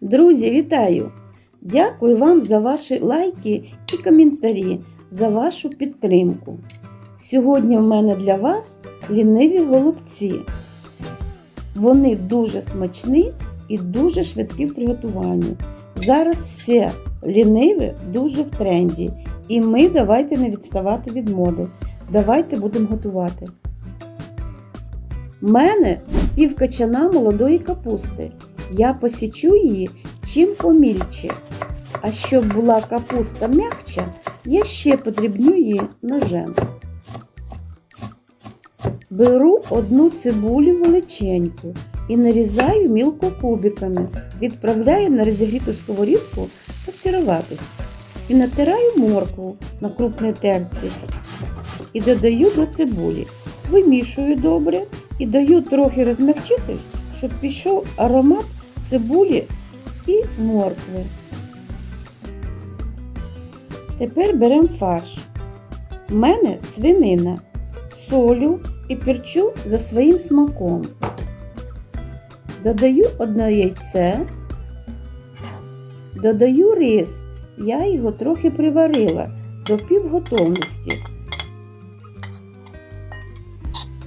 Друзі, вітаю! Дякую вам за ваші лайки і коментарі, за вашу підтримку. Сьогодні в мене для вас ліниві голубці. Вони дуже смачні і дуже швидкі в приготуванні. Зараз все ліниве дуже в тренді. І ми давайте не відставати від моди. Давайте будемо готувати. У мене пів качана молодої капусти. Я посічу її чим помільче. А щоб була капуста м'якча, я ще подрібню її ножем. Беру одну цибулю величеньку і нарізаю мілко кубиками. Відправляю на розігріту сковорідку посіруватись. І натираю моркву на крупній терці і додаю до цибулі. Вимішую добре і даю трохи розмягчитись, щоб пішов аромат цибулі і моркви. Тепер беремо фарш. У мене свинина, солю і перчу за своїм смаком. Додаю одне яйце, додаю рис. Я його трохи приварила до півготовності.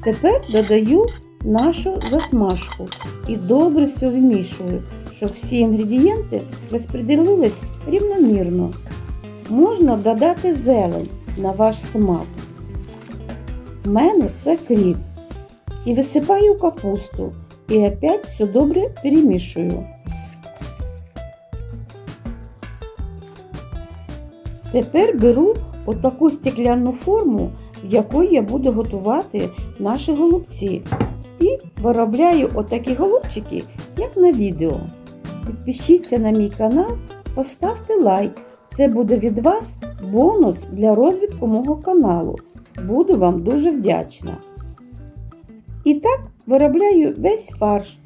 Тепер додаю нашу засмажку і добре все вимішую, щоб всі інгредієнти розподілились рівномірно. Можна додати зелень на ваш смак. У мене це кріп. І висипаю капусту і опять все добре перемішую. Тепер беру отаку стекляну форму, в якій я буду готувати наші голубці. І виробляю отакі голубчики, як на відео. Підпишіться на мій канал, поставте лайк. Це буде від вас бонус для розвитку мого каналу. Буду вам дуже вдячна. І так виробляю весь фарш.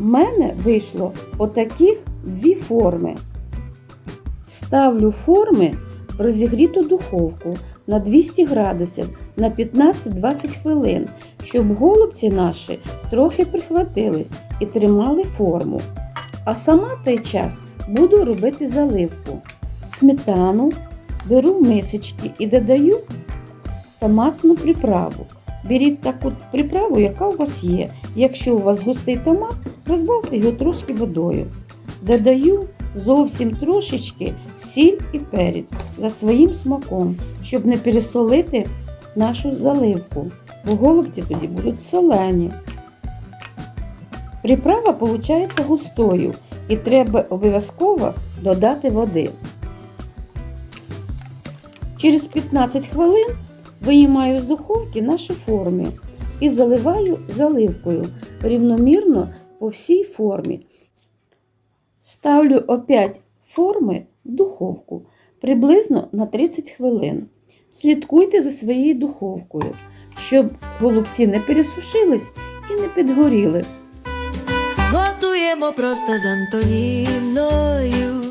У мене вийшло отаких дві форми. Ставлю форми в розігріту духовку на 200 градусів на 15-20 хвилин, щоб голубці наші трохи прихватились і тримали форму. А сама той час буду робити заливку. Сметану беру в мисочки і додаю томатну приправу. Беріть таку приправу, яка у вас є. Якщо у вас густий томат, розбавте його трошки водою. Додаю зовсім трошечки сіль і перець за своїм смаком, щоб не пересолити нашу заливку, бо голубці тоді будуть солені. Приправа виходить густою і треба обов'язково додати води. Через 15 хвилин виймаю з духовки наші форми і заливаю заливкою рівномірно по всій формі. Ставлю опять форми в духовку приблизно на 30 хвилин. Слідкуйте за своєю духовкою, щоб голубці не пересушились і не підгоріли. Готуємо просто з Антоніною.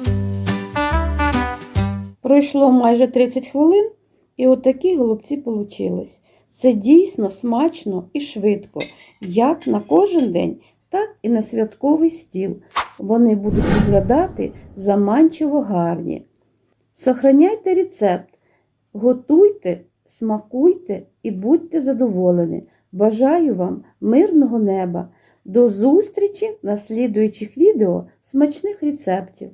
Пройшло майже 30 хвилин, і отакі голубці получились. Це дійсно смачно і швидко, як на кожен день, так і на святковий стіл. Вони будуть виглядати заманчиво гарні. Сохраняйте рецепт, готуйте, смакуйте і будьте задоволені. Бажаю вам мирного неба. До зустрічі на слідуючих відео смачних рецептів.